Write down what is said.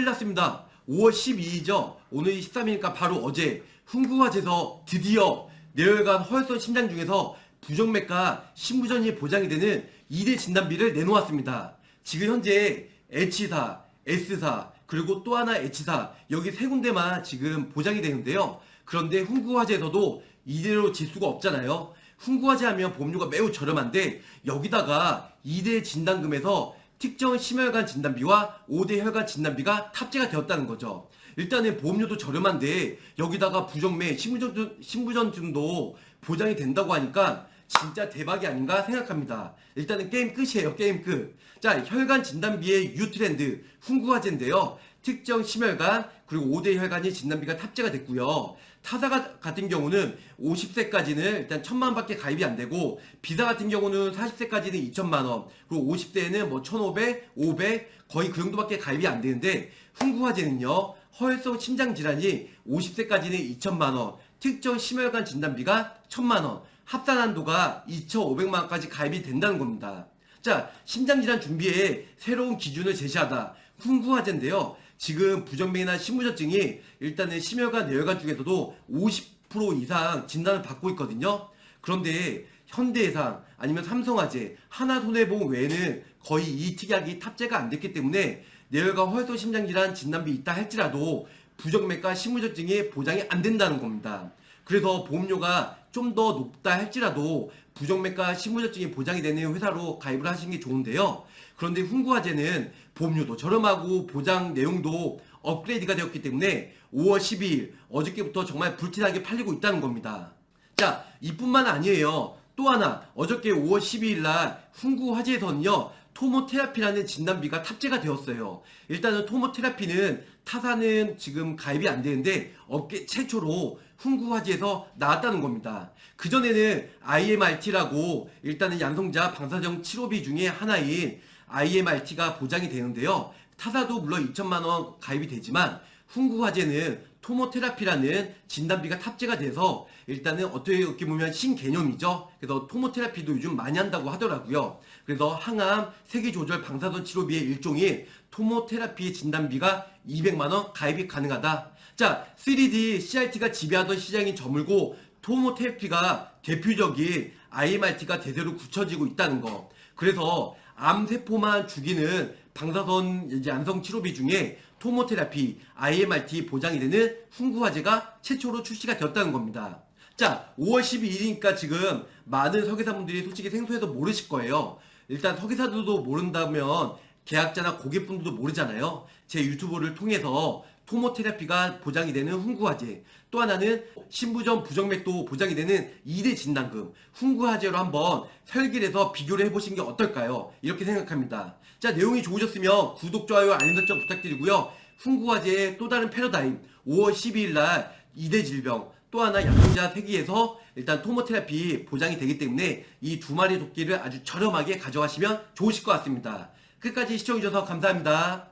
났습니다. 5월 12일이죠. 오늘이 13일이니까 바로 어제 훈구화재에서 드디어 내혈관 허혈성 심장 중에서 부정맥과 신부전이 보장이 되는 2대 진단비를 내놓았습니다. 지금 현재 H사, S사, 그리고 또 하나 H사 여기 세 군데만 지금 보장이 되는데요. 그런데 훈구화재에서도 이대로 질 수가 없잖아요. 훈구화재 하면 보험료가 매우 저렴한데 여기다가 2대 진단금에서 특정 심혈관 진단비와 5대 혈관 진단비가 탑재가 되었다는 거죠. 일단은 보험료도 저렴한데 여기다가 부정맥, 신부전, 신부전증도 보장이 된다고 하니까 진짜 대박이 아닌가 생각합니다. 일단은 게임 끝이에요. 게임 끝. 자, 혈관 진단비의 유트렌드 훈구화제인데요. 특정 심혈관 그리고 5대 혈관이 진단비가 탑재가 됐고요. 타사 가- 같은 경우는 50세까지는 일단 1000만 원밖에 가입이 안 되고 비사 같은 경우는 40세까지는 2천만 원 그리고 50세에는 뭐 1,500, 500 거의 그 정도밖에 가입이 안 되는데 훈구화제는요. 허혈성 심장 질환이 50세까지는 2천만 원, 특정 심혈관 진단비가 1천만 원, 합산 한도가 2,500만 원까지 가입이 된다는 겁니다. 자, 심장질환 준비에 새로운 기준을 제시하다. 훈구화제인데요. 지금 부정맥이나 심부전증이 일단은 심혈관 내혈관 중에서도 50% 이상 진단을 받고 있거든요. 그런데 현대해상 아니면 삼성화재, 하나손해보험 외에는 거의 이 특약이 탑재가 안 됐기 때문에 내혈관 허혈성 심장질환 진단비 있다 할지라도 부정맥과 심부전증이 보장이 안 된다는 겁니다. 그래서 보험료가 좀 더 높다 할지라도 부정맥과 신부전증이 보장이 되는 회사로 가입을 하시는 게 좋은데요. 그런데 훈구화재는 보험료도 저렴하고 보장 내용도 업그레이드가 되었기 때문에 5월 12일 어저께부터 정말 불티나게 팔리고 있다는 겁니다. 자, 이뿐만 아니에요. 또 하나 어저께 5월 12일 날 훈구 화재에서는요. 토모테라피라는 진단비가 탑재가 되었어요. 일단은 토모테라피는 타사는 지금 가입이 안 되는데 업계 최초로 훈구화재에서 나왔다는 겁니다. 그전에는 IMRT라고 일단은 양성자 방사정 치료비 중에 하나인 IMRT가 보장이 되는데요. 타사도 물론 2천만 원 가입이 되지만 훈구화재는 토모테라피라는 진단비가 탑재가 돼서 일단은 어떻게 보면 신개념이죠. 그래서 토모테라피도 요즘 많이 한다고 하더라고요. 그래서 항암, 세기조절, 방사선 치료비의 일종인 토모테라피 진단비가 200만원 가입이 가능하다. 자, 3D CRT가 지배하던 시장이 저물고 토모테라피가 대표적인 IMRT가 대세로 굳혀지고 있다는 거. 그래서 암세포만 죽이는 방사선 이제 안성 치료비 중에 토모테라피, IMRT 보장이 되는 훈구화제가 최초로 출시가 되었다는 겁니다. 자, 5월 12일이니까 지금 많은 설계사분들이 솔직히 생소해서 모르실 거예요. 일단 설계사들도 모른다면 계약자나 고객분들도 모르잖아요. 제 유튜브를 통해서 토모테라피가 보장이 되는 훈구화제 또 하나는 신부전 부정맥도 보장이 되는 2대 진단금 훈구화제로 한번 설계를 해서 비교를 해보시는 게 어떨까요? 이렇게 생각합니다. 자 내용이 좋으셨으면 구독, 좋아요, 알림 설정 부탁드리고요. 훈구화제의 또 다른 패러다임 5월 12일 날 2대 질병 또 하나 양성자 세기에서 일단 토모테라피 보장이 되기 때문에 이 두 마리 도끼를 아주 저렴하게 가져가시면 좋으실 것 같습니다. 끝까지 시청해주셔서 감사합니다.